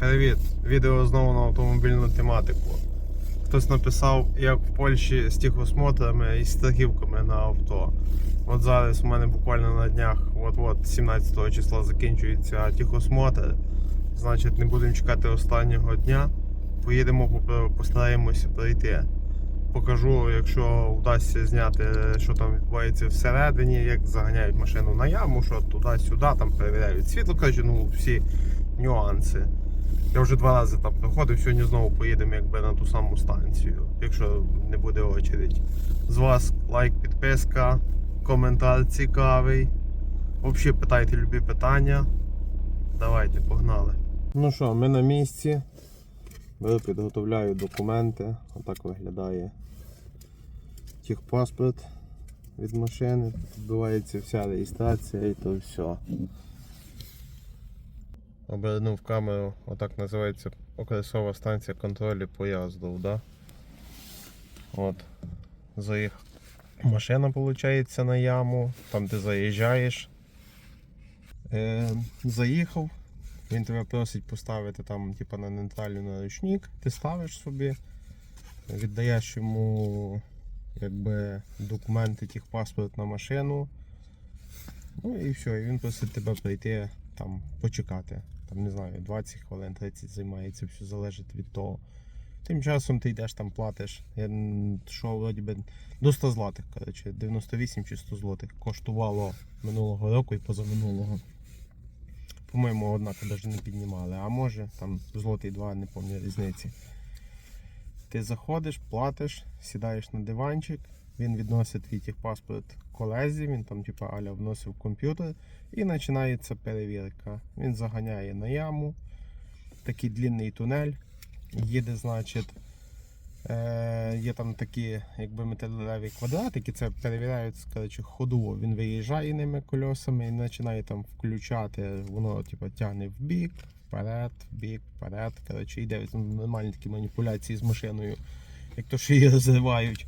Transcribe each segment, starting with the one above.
Привіт! Відео знову на автомобільну тематику. Хтось написав, як в Польщі з тихосмотрами і страхівками на авто. От зараз у мене буквально на днях, от-от 17 числа закінчується тихосмотр. Значить, не будемо чекати останнього дня. Поїдемо, постараємося пройти. Покажу, якщо вдасться зняти, що там відбувається всередині, як заганяють машину на яму, що туди-сюди, там перевіряють світло, коротше, ну всі нюанси. Я вже два рази там проходив, сьогодні знову поїдемо якби на ту саму станцію, якщо не буде очередь. З вас лайк, підписка, коментар цікавий. Взагалі питайте любі питання. Давайте, погнали. Ну що, ми на місці. Підготовляю документи. Отак виглядає техпаспорт від машини. Відбувається вся реєстрація і то все. Обернув камеру, отак називається окресова станція контролю поїздів, да? От. Заїхав. Машина, виходить, на яму, там ти заїжджаєш. Е, заїхав, він тебе просить поставити там, типа, на нейтральний наручник, ти ставиш собі, віддаєш йому якби, документи, техпаспорт на машину. Ну і все, і він просить тебе прийти там почекати. Там не знаю, 20 хвилин, 30 займається, все залежить від того. Тим часом ти йдеш там платиш. Я що вроді би до 100 злотих, коротше, 98 чи 100 злотих коштувало минулого року і позаминулого. По-моєму, однаково навіть не піднімали, а може там злотий два, не пам'ятаю різниці. Ти заходиш, платиш, сідаєш на диванчик, він відносить твій техпаспорт колезі, він там типу аля вносив комп'ютер і починається перевірка. Він заганяє на яму, такий длінний тунель, їде, значить, є там такі якби металеві квадратики, це перевіряють коротше, ходово. Він виїжджає ними кольосами і починає там включати, воно типу, тягне в бік, вперед, в бік, вперед. Коротше, йде нормальні такі маніпуляції з машиною, як то що її розривають.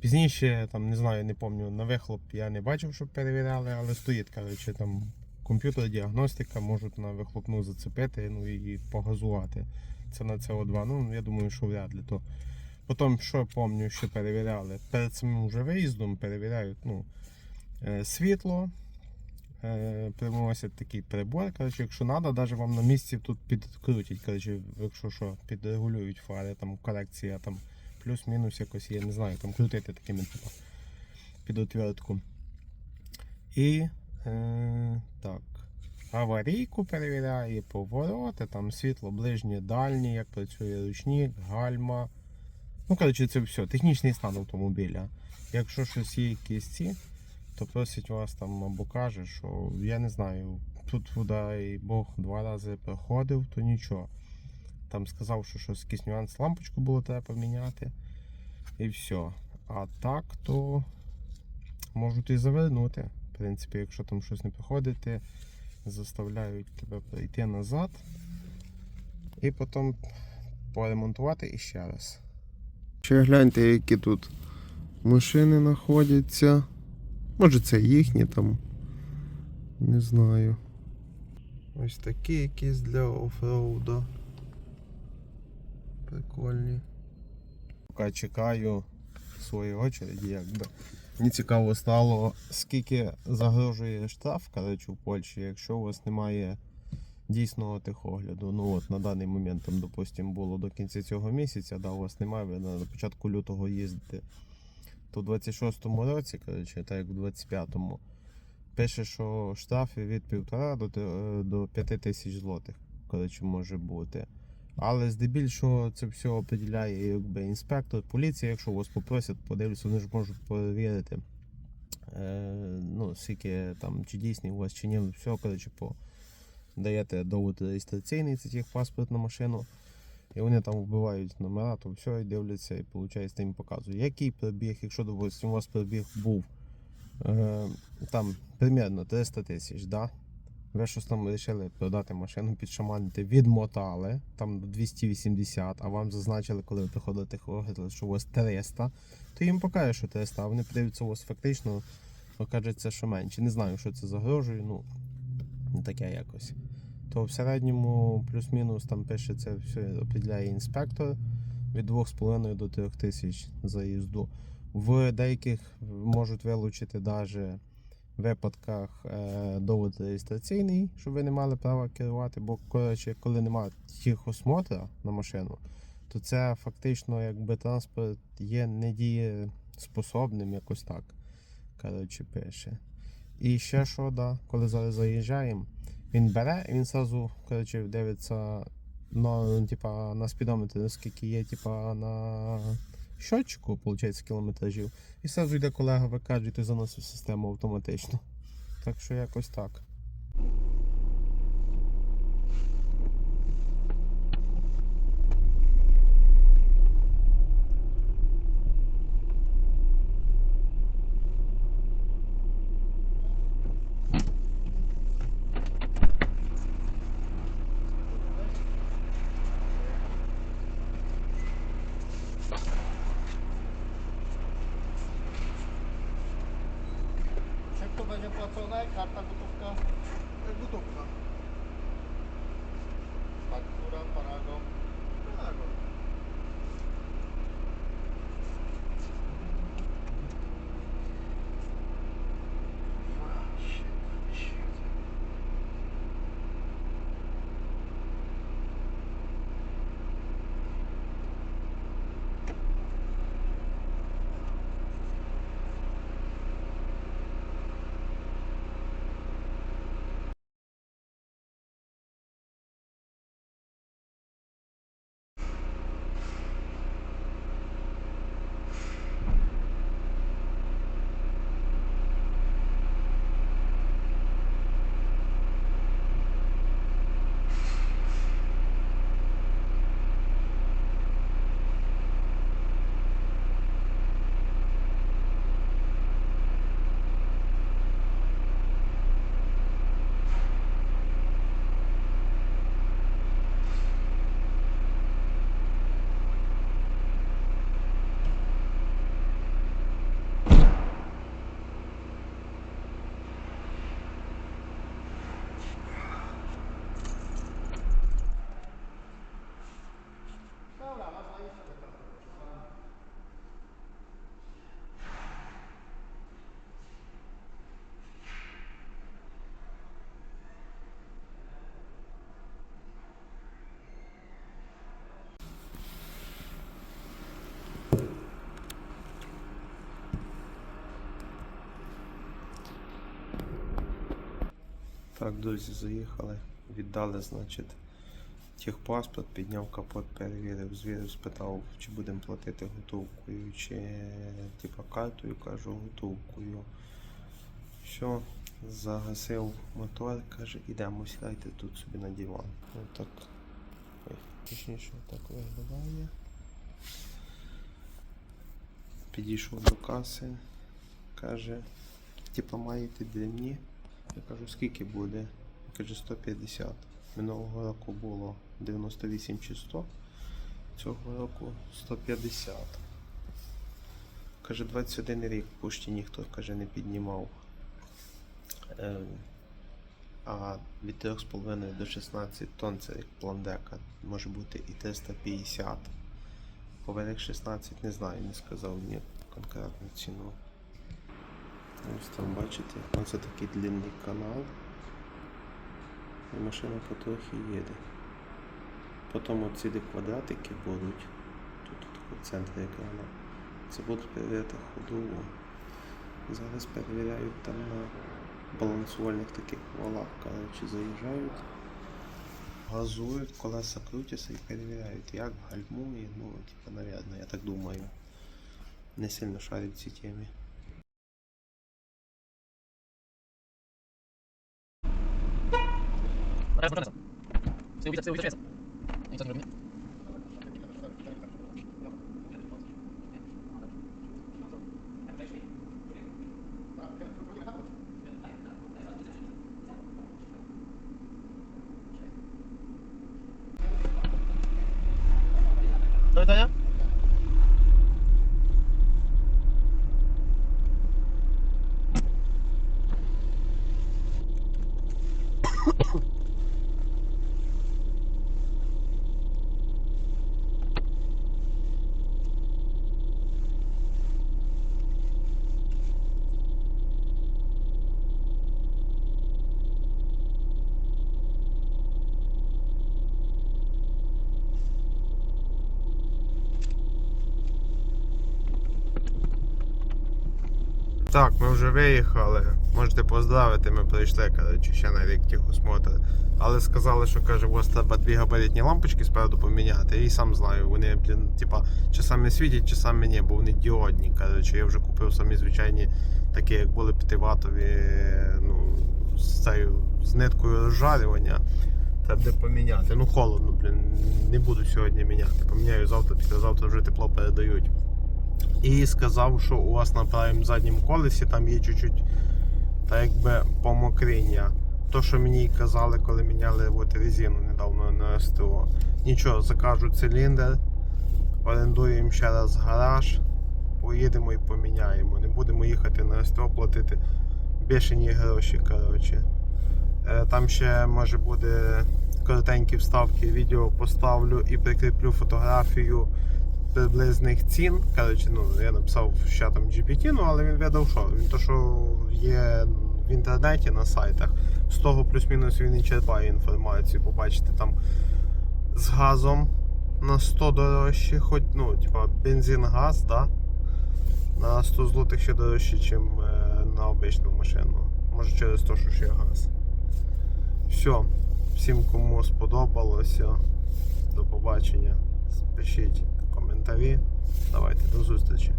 Пізніше, там, не знаю, не пам'ятаю, на вихлоп я не бачив, щоб перевіряли, але стоїть, коротше, там комп'ютер, діагностика, можуть на вихлопну зацепити ну, і погазувати. Це на СО2. Ну, я думаю, що вряд ли. То. Потім, що пам'ятаю, що перевіряли? Перед самим вже виїздом перевіряють ну, е, світло, е, приносять такий прибор. Коротше, якщо треба, навіть вам на місці тут підкрутять, коротше, якщо що, підрегулюють фари, там корекція там плюс-мінус якось є, не знаю, там крутити такими типу, під отвертку. І е, так. Аварійку перевіряє, повороти, там світло ближнє, дальнє, як працює ручник, гальма. Ну, коротше, це все. Технічний стан автомобіля. Якщо щось є якісь ці, то просить вас там або каже, що я не знаю, тут вода Бог два рази проходив, то нічого. Там сказав, що щось якийсь нюанс, лампочку було треба поміняти. І все. А так, то можуть і завернути. В принципі, якщо там щось не проходити, заставляють тебе прийти назад і потім поремонтувати іще раз. Ще гляньте, які тут машини знаходяться. Може це їхні там. Не знаю. Ось такі якісь для офроуду. Прикольні. Поки чекаю своєї очереді, якби. Мені цікаво стало, скільки загрожує штраф коротше, в Польщі, якщо у вас немає дійсного техогляду. Ну от на даний момент, там, допустимо, було до кінця цього місяця, да, у вас немає, ви на початку лютого їздите. То в 26-му році, коротше, так як в 25-му, пише, що штрафи від 1,5 до, до 5 тисяч злотих коротше, може бути. Але здебільшого це все определяє якби, інспектор, поліція, якщо вас попросять, подивляться, вони ж можуть перевірити, е, ну, скільки там, чи дійсний у вас, чи ні, все, коротше, по, даєте довод реєстраційний, це їх паспорт на машину, і вони там вбивають номера, то все, і дивляться, і виходить, їм показує. Який пробіг, якщо допустим, у вас пробіг був е, там примерно 300 тисяч, да? Ви щось там вирішили продати машину, підшаманити, відмотали там 280, а вам зазначили, коли ви приходили техогляд, що у вас 300, то їм покаже, що 300, а вони подивляться у вас фактично, окажеться, що менше. Не знаю, що це загрожує, ну таке якось. то в середньому плюс-мінус там пише це все определяє інспектор від 2,5 до 3 тисяч за їзду. В деяких можуть вилучити навіть випадках е, довод реєстраційний, щоб ви не мали права керувати. Бо коротше, коли немає тихосмотра на машину, то це фактично якби транспорт є недієспособним, якось так. Коротше, пише. І ще що, да, коли зараз заїжджаємо, він бере і він коротше, дивиться на, ну, типа, на спідометр, скільки є типа, на щотчику, виходить, кілометражів. І зразу йде колега, викаже, і ти заносив систему автоматично. Так що якось так. ขับไป Так, друзі, заїхали, віддали, значить, техпаспорт, підняв капот, перевірив, звірив, спитав, чи будемо платити готовкою, чи типа картою, кажу, готовкою. Все, загасив мотор, каже, ідемо сідайте тут собі на диван. Отак. Ой, точніше, так виглядає. Підійшов до каси, каже, типа маєте дрібні. Я кажу, скільки буде? Він каже, 150. Минулого року було 98 чи 100. Цього року 150. Каже, 21 рік пошті ніхто каже, не піднімав. Е, а від 3,5 до 16 тонн це як пландека. Може бути і 350. Поверх 16 не знаю, не сказав мені конкретну ціну. Ось там бачите, оце такий длинний канал. І машина потрохи їде. Потім оці квадратики будуть. Тут, тут в центрі екрану. Це будуть перевіряти ходову. Зараз перевіряють там на балансувальних таких валах. Коротше, заїжджають, газують, колеса крутяться і перевіряють, як гальмує. Ну, типа, навірно, я так думаю. Не сильно шарять в цій темі. Teraz na co? Chcę ubić, chcę. Так, ми вже виїхали. Можете поздравити, ми прийшли, коротше, ще на рік техосмотр. Але сказали, що каже, у вас треба дві габаритні лампочки спереду поміняти. І сам знаю, вони, блін, типа, часами світять, часами ні, бо вони діодні. Коротше, я вже купив самі звичайні, такі, як були 5-ваттові, ну, з цією з ниткою розжарювання. Треба буде поміняти. Ну холодно, блін, не буду сьогодні міняти. Поміняю завтра, післязавтра вже тепло передають. І сказав, що у вас на правому задньому колесі там є чуть-чуть так якби помокріння. То, що мені казали, коли міняли от резину недавно на СТО. Нічого, закажу циліндр, орендуємо ще раз гараж, поїдемо і поміняємо. Не будемо їхати на СТО платити бешені гроші. коротше. Е, Там ще може буде коротенькі вставки, відео поставлю і прикріплю фотографію приблизних цін. Коротше, ну, я написав ще там GPT, ну, але він видав, що він то, що є в інтернеті на сайтах, з того плюс-мінус він і черпає інформацію. Побачите там з газом на 100 дорожче, хоч, ну, типа бензин, газ, да? на 100 злотих ще дорожче, ніж на обичну машину. Може через те, що ще газ. Все. Всім, кому сподобалося. До побачення. Пишіть коментарі. Давайте до зустрічі.